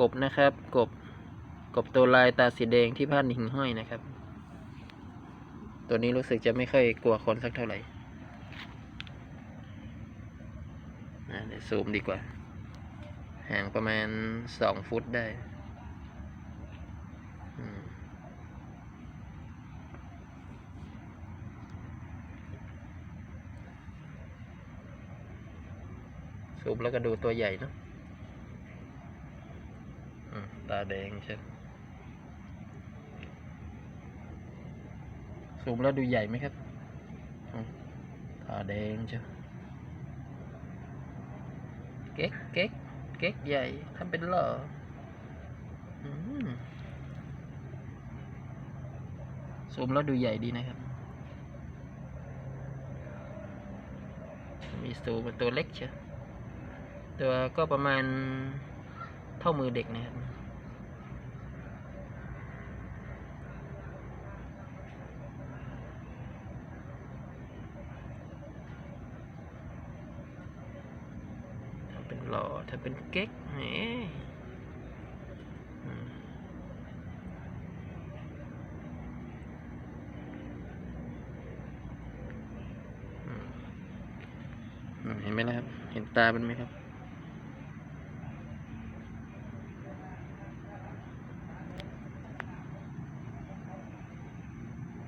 กบนะครับ กบ กบตัวลายตาสีแดงที่ผ้าหิ่งห้อยนะครับ ตัวนี้รู้สึกจะไม่ค่อยกลัวคนสักเท่าไหร่อะเดี๋ยวซูมดีกว่า ห่างประมาณสองฟุตได้ซูมแล้วก็ดูตัวใหญ่เนอะ ตาแดงใช่ซูมแล้วดูใหญ่ไหมครับอืมตาแดงใช่เก๊กเก๊กเก๊กใหญ่ทำเป็นหล่ออืมซูมแล้วดูใหญ่ดีนะครับ มีซูมเป็นตัวเล็กเชียวตัวก็ประมาณเท่ามือเด็กนะครับ ทำเป็น หล่อถ้าเป็นเก๊กแหมเห็นไหมนะครับ เห็นตาเป็นไหมครับ